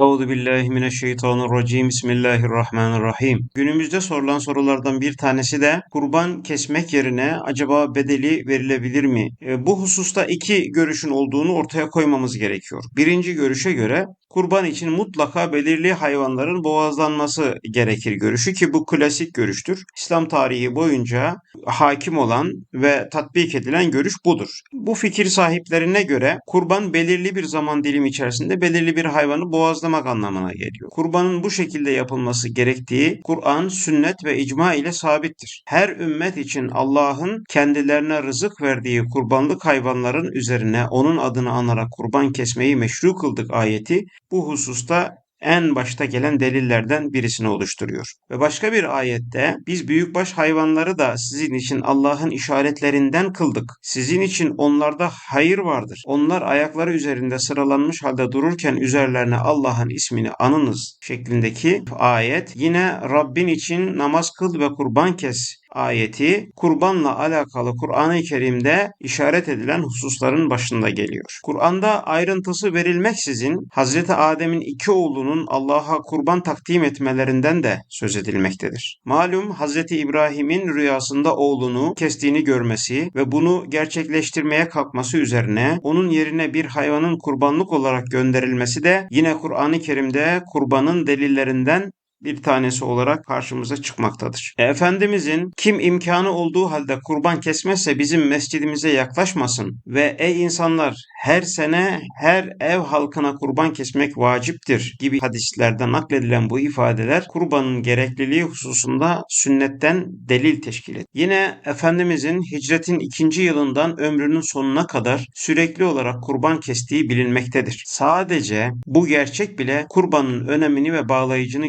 Euzu billahi mineşşeytanirracim. Bismillahirrahmanirrahim. Günümüzde sorulan sorulardan bir tanesi de kurban kesmek yerine acaba bedeli verilebilir mi? E, bu hususta iki görüşün olduğunu ortaya koymamız gerekiyor. Birinci görüşe göre kurban için mutlaka belirli hayvanların boğazlanması gerekir görüşü ki bu klasik görüştür. İslam tarihi boyunca hakim olan ve tatbik edilen görüş budur. Bu fikir sahiplerine göre kurban belirli bir zaman dilimi içerisinde belirli bir hayvanı boğazlamak anlamına geliyor. Kurbanın bu şekilde yapılması gerektiği Kur'an, sünnet ve icma ile sabittir. Her ümmet için Allah'ın kendilerine rızık verdiği kurbanlık hayvanların üzerine onun adını anarak kurban kesmeyi meşru kıldık ayeti bu hususta en başta gelen delillerden birisini oluşturuyor. Ve başka bir ayette biz büyükbaş hayvanları da sizin için Allah'ın işaretlerinden kıldık. Sizin için onlarda hayır vardır. Onlar ayakları üzerinde sıralanmış halde dururken üzerlerine Allah'ın ismini anınız şeklindeki ayet yine Rabbin için namaz kıl ve kurban kes ayeti kurbanla alakalı Kur'an-ı Kerim'de işaret edilen hususların başında geliyor. Kur'an'da ayrıntısı verilmeksizin Hazreti Adem'in iki oğlunun Allah'a kurban takdim etmelerinden de söz edilmektedir. Malum Hazreti İbrahim'in rüyasında oğlunu kestiğini görmesi ve bunu gerçekleştirmeye kalkması üzerine onun yerine bir hayvanın kurbanlık olarak gönderilmesi de yine Kur'an-ı Kerim'de kurbanın delillerinden bir tanesi olarak karşımıza çıkmaktadır. E, Efendimizin kim imkanı olduğu halde kurban kesmezse bizim mescidimize yaklaşmasın ve ey insanlar her sene her ev halkına kurban kesmek vaciptir gibi hadislerden nakledilen bu ifadeler kurbanın gerekliliği hususunda sünnetten delil teşkil ediyor. Yine Efendimizin hicretin ikinci yılından ömrünün sonuna kadar sürekli olarak kurban kestiği bilinmektedir. Sadece bu gerçek bile kurbanın önemini ve bağlayıcını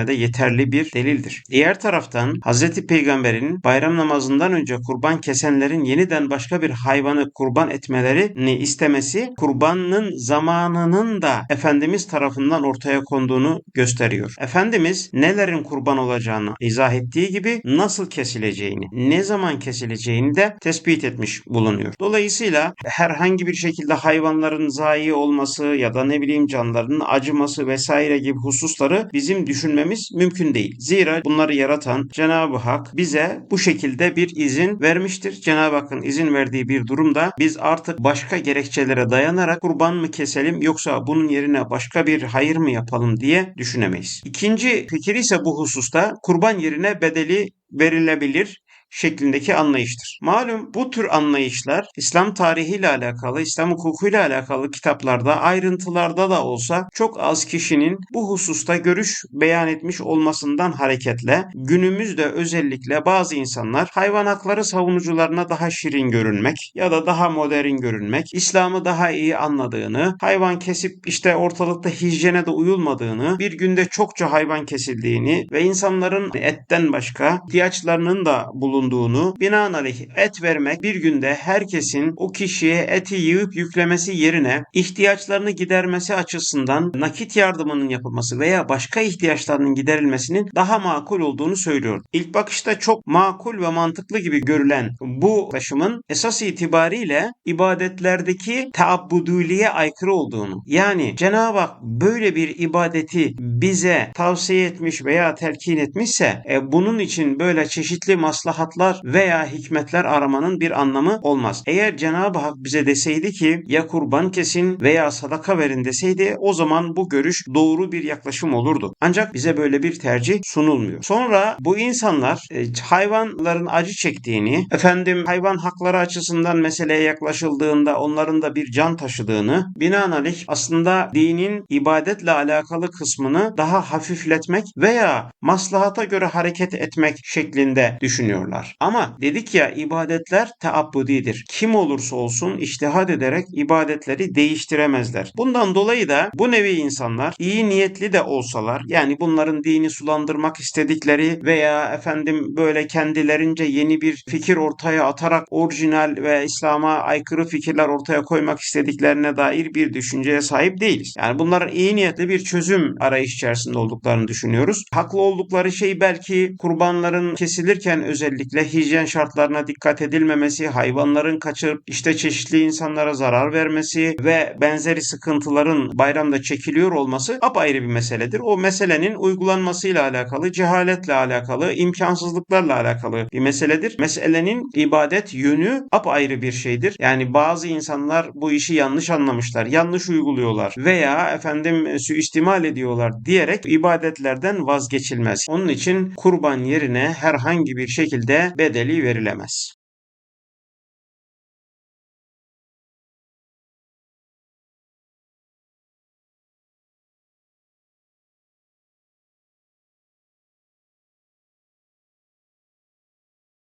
göstermede yeterli bir delildir. Diğer taraftan Hz. Peygamber'in bayram namazından önce kurban kesenlerin yeniden başka bir hayvanı kurban etmelerini istemesi kurbanın zamanının da Efendimiz tarafından ortaya konduğunu gösteriyor. Efendimiz nelerin kurban olacağını izah ettiği gibi nasıl kesileceğini, ne zaman kesileceğini de tespit etmiş bulunuyor. Dolayısıyla herhangi bir şekilde hayvanların zayi olması ya da ne bileyim canlarının acıması vesaire gibi hususları bizim düşünmemiz mümkün değil. Zira bunları yaratan Cenab-ı Hak bize bu şekilde bir izin vermiştir. Cenab-ı Hakk'ın izin verdiği bir durumda biz artık başka gerekçelere dayanarak kurban mı keselim yoksa bunun yerine başka bir hayır mı yapalım diye düşünemeyiz. İkinci fikir ise bu hususta kurban yerine bedeli verilebilir şeklindeki anlayıştır. Malum bu tür anlayışlar İslam tarihiyle alakalı, İslam hukukuyla alakalı kitaplarda ayrıntılarda da olsa çok az kişinin bu hususta görüş beyan etmiş olmasından hareketle günümüzde özellikle bazı insanlar hayvan hakları savunucularına daha şirin görünmek ya da daha modern görünmek, İslam'ı daha iyi anladığını, hayvan kesip işte ortalıkta hijyene de uyulmadığını, bir günde çokça hayvan kesildiğini ve insanların etten başka ihtiyaçlarının da bulunduğunu bulunduğunu binaenaleyh et vermek bir günde herkesin o kişiye eti yığıp yüklemesi yerine ihtiyaçlarını gidermesi açısından nakit yardımının yapılması veya başka ihtiyaçlarının giderilmesinin daha makul olduğunu söylüyor. İlk bakışta çok makul ve mantıklı gibi görülen bu taşımın esas itibariyle ibadetlerdeki taabbudiliğe aykırı olduğunu yani Cenab-ı Hak böyle bir ibadeti bize tavsiye etmiş veya telkin etmişse e, bunun için böyle çeşitli maslahat maslahatlar veya hikmetler aramanın bir anlamı olmaz. Eğer Cenab-ı Hak bize deseydi ki ya kurban kesin veya sadaka verin deseydi o zaman bu görüş doğru bir yaklaşım olurdu. Ancak bize böyle bir tercih sunulmuyor. Sonra bu insanlar e, hayvanların acı çektiğini, efendim hayvan hakları açısından meseleye yaklaşıldığında onların da bir can taşıdığını, binaenaleyh aslında dinin ibadetle alakalı kısmını daha hafifletmek veya maslahata göre hareket etmek şeklinde düşünüyorlar var. Ama dedik ya ibadetler teabbudidir. Kim olursa olsun iştihad ederek ibadetleri değiştiremezler. Bundan dolayı da bu nevi insanlar iyi niyetli de olsalar yani bunların dini sulandırmak istedikleri veya efendim böyle kendilerince yeni bir fikir ortaya atarak orijinal ve İslam'a aykırı fikirler ortaya koymak istediklerine dair bir düşünceye sahip değiliz. Yani bunların iyi niyetli bir çözüm arayış içerisinde olduklarını düşünüyoruz. Haklı oldukları şey belki kurbanların kesilirken özellikle özellikle hijyen şartlarına dikkat edilmemesi, hayvanların kaçırıp işte çeşitli insanlara zarar vermesi ve benzeri sıkıntıların bayramda çekiliyor olması apayrı bir meseledir. O meselenin uygulanmasıyla alakalı, cehaletle alakalı, imkansızlıklarla alakalı bir meseledir. Meselenin ibadet yönü apayrı bir şeydir. Yani bazı insanlar bu işi yanlış anlamışlar, yanlış uyguluyorlar veya efendim suistimal ediyorlar diyerek ibadetlerden vazgeçilmez. Onun için kurban yerine herhangi bir şekilde bedeli verilemez.